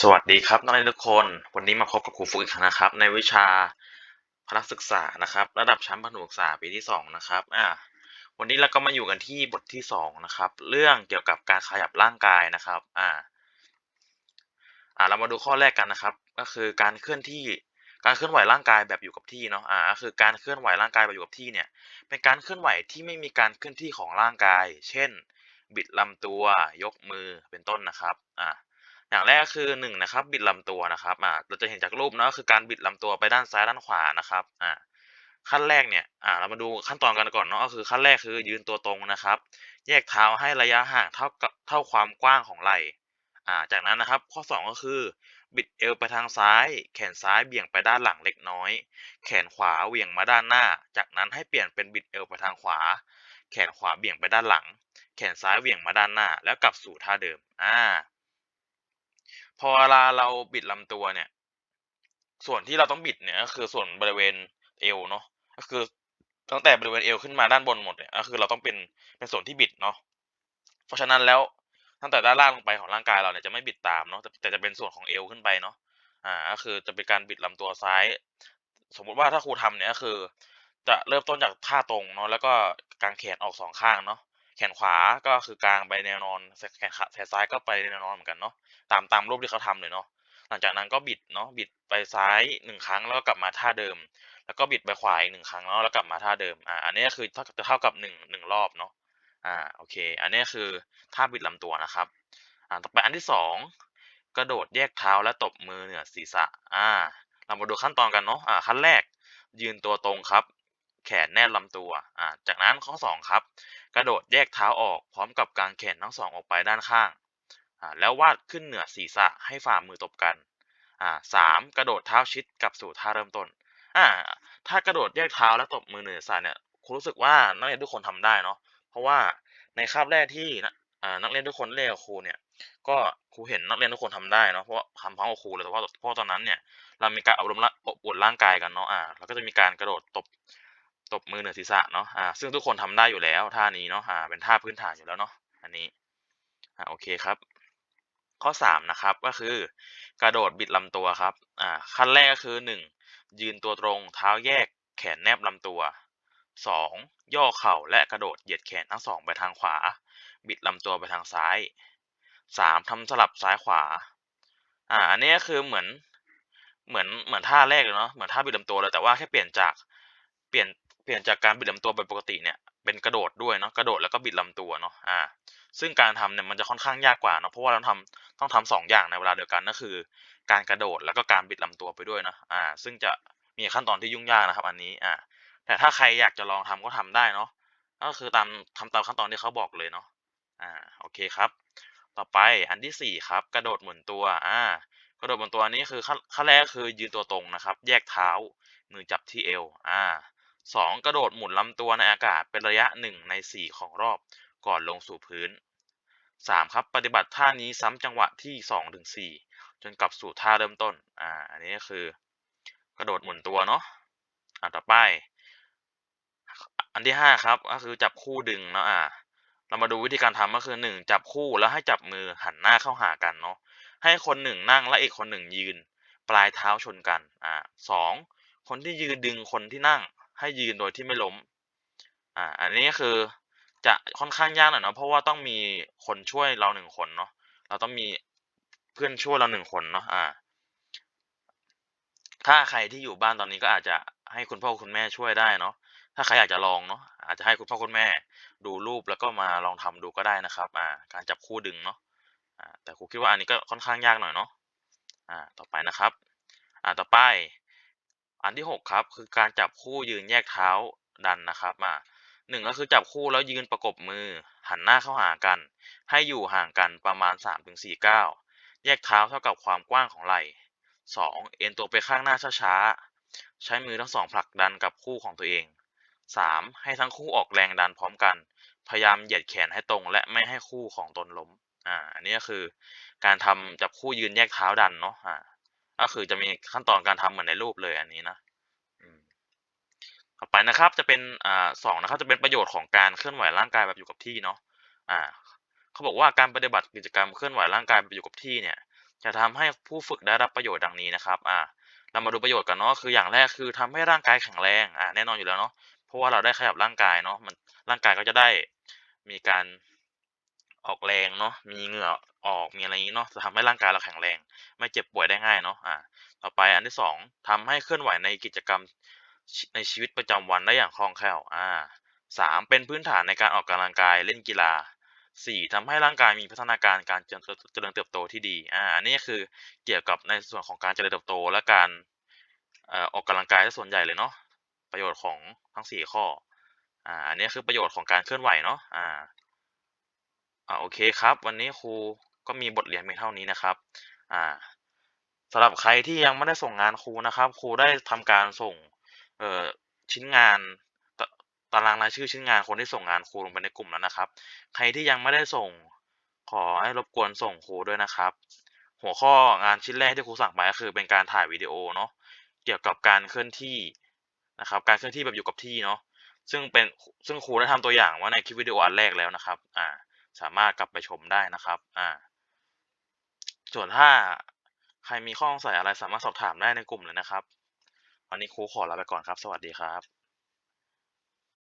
สวัสดีครับนักเรียนทุกคน วันนี้มาพบกับครูฟุกอีกครั้งนะครับ ในวิชาพละศึกษานะครับ ระดับชั้นประถมศึกษาปีที่สองนะครับอ่าวันนี้เราก็มาอยู่กันที่บทที่สองนะครับ เรื่องเกี่ยวกับการขยับร่างกายนะครับอ่าอ่าเรามาดูข้อแรกกันนะครับ ก็คือการเคลื่อนที่การเคลื่อนไหวร่างกายแบบอยู่กับที่เนาะอ่าก็คือการเคลื่อนไหวร่างกายแบบอยู่กับที่เนี่ย เป็นการเคลื่อนไหวที่ไม่มีการเคลื่อนที่ของร่างกาย เช่น บิดลำตัวยกมือเป็นต้นนะครับอ่า อย่างแรกคือหนึ่งนะครับ บิดลำตัวนะครับอ่าเราจะเห็นจากรูปเนาะก็คือการบิดลำตัวไปด้านซ้ายด้านขวานะครับอ่าขั้นแรกเนี่ยอ่าเรามาดูขั้นตอนกันก่อนเนาะก็คือขั้นแรกคือยืนตัวตรงนะครับ แยกเท้าให้ระยะห่างเท่ากับเท่าความกว้างของไหล่อ่าจากนั้นนะครับข้อสองก็คือ บิดเอวไปทางซ้าย แขนซ้ายเบี่ยงไปด้านหลังเล็กน้อย แขนขวาเหวี่ยงมาด้านหน้า จากนั้นให้เปลี่ยนเป็นบิดเอวไปทางขวา แขนขวาเบี่ยงไปด้านหลัง แขนซ้ายเหวี่ยงมาด้านหน้า แล้วกลับสู่ท่าเดิมอ่า พอเวลาเราบิดลำตัวเนี่ย ส่วนที่เราต้องบิดเนี่ยก็คือส่วนบริเวณเอวเนาะก็คือตั้งแต่บริเวณเอวขึ้นมาด้านบนหมดเนี่ยก็คือเราต้องเป็นเป็นส่วนที่บิดเนาะเพราะฉะนั้นแล้วตั้งแต่ด้านล่างลงไปของร่างกายเราเนี่ยจะไม่บิดตามเนาะแต่จะเป็นส่วนของเอวขึ้นไปเนาะอ่าก็คือจะเป็นการบิดลำตัวซ้าย สมมุติว่าถ้าครูทำเนี่ยก็คือ จะเริ่มต้นจากท่าตรงเนาะแล้วก็กางแขนออกสองข้างเนาะ แขนขวาก็คือกลางไปแนวนอนแขนขาแขนซ้ายก็ไปแนวนอนเหมือนกันเนาะตามตามรูปที่เขาทำเลยเนาะหลังจากนั้นก็บิดเนาะบิดไปซ้ายหนึ่งครั้งแล้วก็กลับมาท่าเดิม แล้วก็บิดไปขวาอีกหนึ่งครั้งเนาะแล้วกลับมาท่าเดิมอ่าอันนี้คือจะเท่ากับหนึ่งหนึ่งรอบเนาะอ่าโอเค อันนี้คือท่าบิดลำตัวนะครับอ่าต่อไปอันที่สองกระโดดแยกเท้าและตบมือเหนือศีรษะอ่าเรามาดูขั้นตอนกันเนาะอ่าขั้นแรกยืนตัวตรงครับ แขนแนบลำตัวอ่าจากนั้นข้อสองครับ กระโดดแยกเท้าออกพร้อมกับกางแขนทั้งสองออกไปด้านข้างอ่าแล้ววาดขึ้นเหนือศีรษะให้ฝ่ามือตบกันอ่าสามกระโดดเท้าชิดกลับสู่ท่าเริ่มต้นอ่าถ้ากระโดดแยกเท้าและตบมือเหนือศีรษะเนี่ยครูรู้สึกว่านักเรียนทุกคนทำได้เนาะเพราะว่าในคาบแรกที่นักเรียนทุกคนเรียกครูเนี่ยก็ครูเห็นนักเรียนทุกคนทำได้เนาะเพราะทำพร้อมกับครูเลยแต่ว่าเพราะตอนนั้นเนี่ยเรามีการอบรมร่างอบอุ่นร่างกายกันเนาะอ่าเราก็จะมีการกระโดดตบ ตบมือเหนือศีรษะเนาะอ่าซึ่งทุกคนทำได้อยู่แล้วท่านี้เนาะอ่าเป็นท่าพื้นฐานอยู่แล้วเนาะอันนี้อ่าโอเคครับ ข้อสามนะครับก็คือกระโดดบิดลำตัวครับอ่าขั้นแรกก็คือหนึ่งยืนตัวตรงเท้าแยกแขนแนบลำตัวสองย่อเข่าและกระโดดเหยียดแขนทั้งสองไปทางขวา บิดลำตัวไปทางซ้ายสามทำสลับซ้ายขวาอ่าอันนี้ก็คือเหมือนเหมือนเหมือนท่าแรกเลยเนาะเหมือนท่าบิดลำตัวเลยแต่ว่าแค่เปลี่ยนจากเปลี่ยน เปลี่ยนจากการบิดลำตัวแบบปกติเนี่ยเป็นกระโดดด้วยเนาะกระโดดแล้วก็บิดลำตัวเนาะอ่า ซึ่งการทำเนี่ยมันจะค่อนข้างยากกว่าเนาะเพราะว่าเราทำต้องทำสองอย่างในเวลาเดียวกันก็คือ การกระโดดแล้วก็การบิดลำตัวไปด้วยเนาะอ่า ซึ่งจะมีขั้นตอนที่ยุ่งยากนะครับ อันนี้อ่า แต่ถ้าใครอยากจะลองทำก็ทำได้เนาะก็คือตามทำตามขั้นตอนที่เขาบอกเลยเนาะอ่าโอเคครับ ต่อไปอันที่สี่ครับ กระโดดหมุนตัวอ่ากระโดดหมุนตัวนี้คือขั้นแรกคือยืนตัวตรงนะครับ แยกเท้ามือจับที่เอวอ่า สองกระโดดหมุนลำตัวในอากาศเป็นระยะหนึ่งในสี่ของรอบก่อนลงสู่พื้นสามครับปฏิบัติท่านี้ซ้ำจังหวะที่สองถึงสี่จนกลับสู่ท่าเริ่มต้น อ่า อันนี้ก็คือ กระโดดหมุนตัวเนาะ อ่าต่อไป อันที่ห้าครับ ก็คือจับคู่ดึงเนาะ อ่า เรามาดูวิธีการทำก็คือหนึ่งจับคู่แล้วให้จับมือหันหน้าเข้าหากันเนาะ ให้คนหนึ่งนั่งและอีกคนหนึ่งยืน ปลายเท้าชนกัน อ่าสองคนที่ยืนดึงคนที่นั่ง ให้ยืนโดยที่ไม่ล้ม อ่า อันนี้คือจะค่อนข้างยากหน่อยเนาะเพราะว่าต้องมีคนช่วยเราหนึ่งคนเนาะเราต้องมีเพื่อนช่วยเราหนึ่งคนเนาะอ่า ถ้าใครที่อยู่บ้านตอนนี้ก็อาจจะให้คุณพ่อคุณแม่ช่วยได้เนาะถ้าใครอยากจะลองเนาะอาจจะให้คุณพ่อคุณแม่ดูรูปแล้วก็มาลองทำดูก็ได้นะครับ อ่า การจับคู่ดึงเนาะอ่าแต่ครูคิดว่าอันนี้ก็ค่อนข้างยากหน่อยเนาะอ่า ต่อไปนะครับ อ่าต่อไป อันที่หกครับ คือการจับคู่ยืนแยกเท้าดันนะครับอ่าหนึ่งก็คือจับคู่แล้วยืนประกบมือ หันหน้าเข้าหากัน ให้อยู่ห่างกันประมาณสามถึงสี่ก้าวแยกเท้าเท่ากับความกว้างของไหล่สองเอ็นตัวไปข้างหน้าช้าๆ ใช้มือทั้งสองผลักดันกับคู่ของตัวเองสามให้ทั้งคู่ออกแรงดันพร้อมกัน พยายามเหยียดแขนให้ตรงและไม่ให้คู่ของตนล้ม อ่า อันนี้ก็คือการทำจับคู่ยืนแยกเท้าดันเนาะ อ่า ก็คือจะมีขั้นตอนการทำเหมือนในรูปเลยอันนี้นะต่อไปนะครับจะเป็นอ่าสองนะครับจะเป็นประโยชน์ของการเคลื่อนไหวร่างกายแบบอยู่กับที่เนาะอ่าเขาบอกว่าการปฏิบัติกิจกรรมเคลื่อนไหวร่างกายแบบอยู่กับที่เนี่ย จะทำให้ผู้ฝึกได้รับประโยชน์ดังนี้นะครับอ่าเรามาดูประโยชน์กันเนาะคืออย่างแรกคือทำให้ร่างกายแข็งแรงอ่าแน่นอนอยู่แล้วเนาะเพราะว่าเราได้ขยับร่างกายเนาะมันร่างกายก็จะได้มีการ ออกแรงเนาะมีเหงื่อออกมีอะไรงี้เนาะจะทำให้ร่างกายเราแข็งแรง ไม่เจ็บป่วยได้ง่ายเนาะอ่าต่อไปอันที่2ทำให้เคลื่อนไหวในกิจกรรมในชีวิตประจำวันได้อย่างคล่องแคล่วอ่า3เป็นพื้นฐานในการออกกำลังกายเล่นกีฬา4ทำให้ร่างกายมีพัฒนาการการเจริญเติบโตที่ดี อ่าอันนี้คือเกี่ยวกับในส่วนของการเจริญเติบโตและการออออกกำลังกายสียส่วนใหญ่เลยเนาะ ประโยชน์ของทั้ง4ข้อ อ่า อันนี้คือประโยชน์ของการเคลื่อนไหวเนาะ อ่า อ่าโอเคครับ วันนี้ครูก็มีบทเรียนเพียงเท่านี้นะครับอ่าสำหรับใครที่ยังไม่ได้ส่งงานครูนะครับ ครูได้ทำการส่งเอ่อชิ้นงานตตารางรายชื่อชิ้นงานคนที่ส่งงานครูลงไปในกลุ่มแล้วนะครับ ใครที่ยังไม่ได้ส่งขอให้รบกวนส่งครูด้วยนะครับ หัวข้องานชิ้นแรกที่ครูสั่งไปก็คือเป็นการถ่ายวิดีโอเนาะเกี่ยวกับการเคลื่อนที่นะครับ การเคลื่อนที่แบบอยู่กับที่เนาะซึ่งเป็นซึ่งครูได้ทำตัวอย่างไว้ในคลิปวิดีโออันแรกแล้วนะครับอ่า สามารถกลับไปชมได้นะครับ อ่า ส่วนถ้าใครมีข้อสงสัยอะไรสามารถสอบถามได้ในกลุ่มเลยนะครับ วันนี้ครูขอลาไปก่อนครับ สวัสดีครับ